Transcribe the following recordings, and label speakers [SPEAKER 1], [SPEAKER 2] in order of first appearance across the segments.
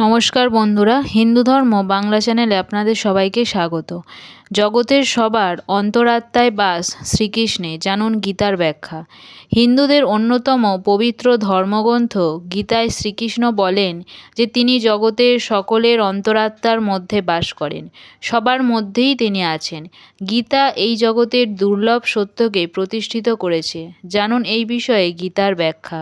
[SPEAKER 1] নমস্কার বন্ধুরা, হিন্দু ধর্ম বাংলা চ্যানেলে আপনাদের সবাইকে স্বাগত। জগতের সবার অন্তরাত্মায় বাস শ্রীকৃষ্ণে, জানুন গীতার ব্যাখ্যা। হিন্দুদের অন্যতম পবিত্র ধর্মগ্রন্থ গীতায় শ্রীকৃষ্ণ বলেন যে, তিনি জগতের সকলের অন্তরাত্মার মধ্যে বাস করেন, সবার মধ্যেই তিনি আছেন। গীতা এই জগতের দুর্লভ সত্যকে প্রতিষ্ঠিত করেছে। জানুন এই বিষয়ে গীতার ব্যাখ্যা।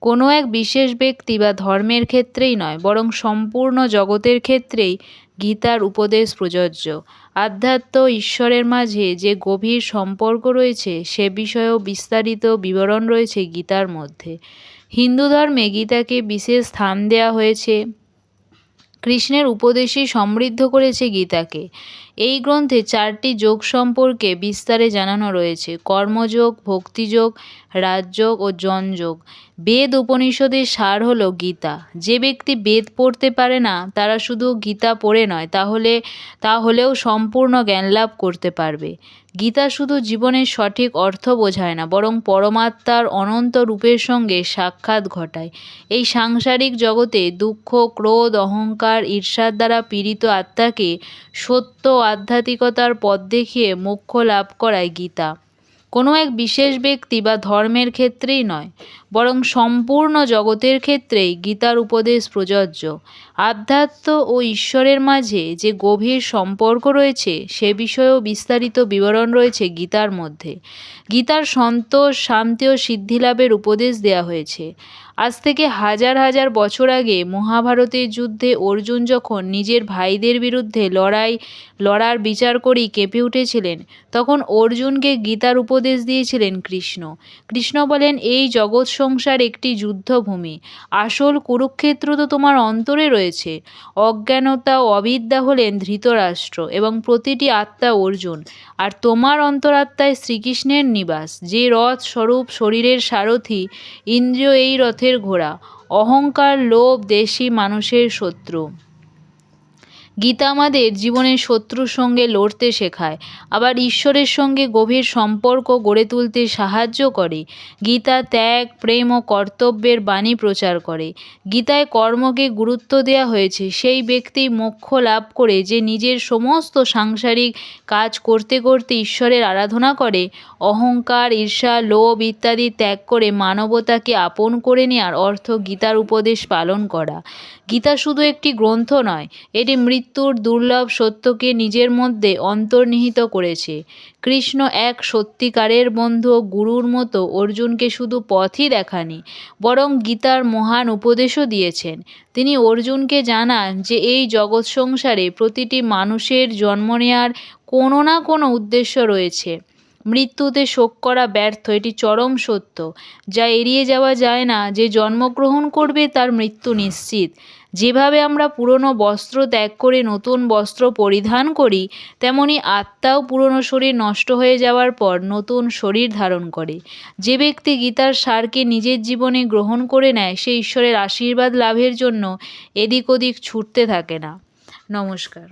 [SPEAKER 1] কোনো এক বিশেষ ব্যক্তি বা ধর্মের ক্ষেত্রেই নয়, বরং সম্পূর্ণ জগতের ক্ষেত্রেই গীতার উপদেশ প্রযোজ্য। আধ্যাত্ম ঈশ্বরের মাঝে যে গভীর সম্পর্ক রয়েছে, সে বিষয়েও বিস্তারিত বিবরণ রয়েছে গীতার মধ্যে। হিন্দু ধর্মে গীতাকে বিশেষ স্থান দেওয়া হয়েছে কৃষ্ণের উপদেশই সমৃদ্ধ করেছে গীতাকে। এই গ্রন্থে চারটি যোগ সম্পর্কে বিস্তারে জানানো রয়েছে। কর্মযোগ, ভক্তিযোগ, রাজযোগ ও জনযোগ। বেদ উপনিষদের সার হলো গীতা। যে ব্যক্তি বেদ পড়তে পারে না, তারা শুধু গীতা পড়ে নয়, তাহলে তা হলেও সম্পূর্ণ জ্ঞান লাভ করতে পারবে। গীতা শুধু জীবনের সঠিক অর্থ বোঝায় না, বরং পরমাত্মার অনন্ত রূপের সঙ্গে সাক্ষাৎ ঘটায়। এই সাংসারিক জগতে দুঃখ, ক্রোধ, অহংকার, ঈর্ষার দ্বারা পীড়িত আত্মাকে সত্য আধ্যাত্মিকতার পথ দেখিয়ে মোক্ষ লাভ করায় গীতা। কোনো এক বিশেষ ব্যক্তি বা ধর্মের ক্ষেত্রেই নয়, বরং সম্পূর্ণ জগতের ক্ষেত্রেই গীতার উপদেশ প্রযোজ্য। আধ্যাত্ম ও ঈশ্বরের মাঝে যে গভীর সম্পর্ক রয়েছে, সে বিষয়েও বিস্তারিত বিবরণ রয়েছে গীতার মধ্যে। গীতার সন্তোষ, শান্তি ও সিদ্ধিলাভের উপদেশ দেওয়া হয়েছে। আজ থেকে হাজার হাজার বছর আগে মহাভারতের যুদ্ধে অর্জুন যখন নিজের ভাইদের বিরুদ্ধে লড়াই, লড়ার বিচার করেই কেঁপে উঠেছিলেন, তখন অর্জুনকে গীতার উপদেশ দিয়েছিলেন কৃষ্ণ। কৃষ্ণ বলেন, এই জগৎ সংসার একটি যুদ্ধভূমি। আসল কুরুক্ষেত্র তো তোমার অন্তরে রয়েছে। অজ্ঞানতা ও অবিদ্যা হলেন ধৃতরাষ্ট্র এবং প্রতিটি আত্মা অর্জুন। আর তোমার অন্তরাত্মায় শ্রীকৃষ্ণের নিবাস। যে রথ স্বরূপ শরীরের সারথি, ইন্দ্রিয় এই রথের ঘোড়া অহংকার লোভ দেশি মানুষের শত্রু। গীতা আমাদের জীবনের শত্রুর সঙ্গে লড়তে শেখায়, আবার ঈশ্বরের সঙ্গে গভীর সম্পর্ক গড়ে তুলতে সাহায্য করে। গীতা ত্যাগ, প্রেম ও কর্তব্যের বাণী প্রচার করে। গীতায় কর্মকে গুরুত্ব দেওয়া হয়েছে। সেই ব্যক্তি মোক্ষ লাভ করে যে নিজের সমস্ত সাংসারিক কাজ করতে করতে ঈশ্বরের আরাধনা করে, অহংকার, ঈর্ষা, লোভ ইত্যাদি ত্যাগ করে মানবতাকে আপন করে নেওয়ার অর্থ গীতার উপদেশ পালন করা। গীতা শুধু একটি গ্রন্থ নয়, এটি মৃত্যুর দুর্লভ সত্যকে নিজের মধ্যে অন্তর্নিহিত করেছে। কৃষ্ণ এক সত্যিকারের বন্ধু গুরুর মতো অর্জুনকে শুধু পথই দেখানি বরং গীতার মহান উপদেশও দিয়েছেন। তিনি অর্জুনকে জানান যে, এই জগৎ সংসারে প্রতিটি মানুষের জন্ম নেওয়ার কোনো না কোনো উদ্দেশ্য রয়েছে। মৃত্যুতে শোক করা ব্যর্থ, এটি চরম সত্য। যা এড়িয়ে যাওয়া যায় না, যে জন্মগ্রহণ করবে তার মৃত্যু নিশ্চিত। যেভাবে আমরা পুরনো বস্ত্র ত্যাগ করে নতুন বস্ত্র পরিধান করি, তেমনি আত্মাও পুরনো শরীর নষ্ট হয়ে যাওয়ার পর নতুন শরীর ধারণ করে। যে ব্যক্তি গীতার সারকে নিজের জীবনে গ্রহণ করে নেয়, সে ঈশ্বরের আশীর্বাদ লাভের জন্য এদিক ওদিক ছুটতে থাকে না। নমস্কার।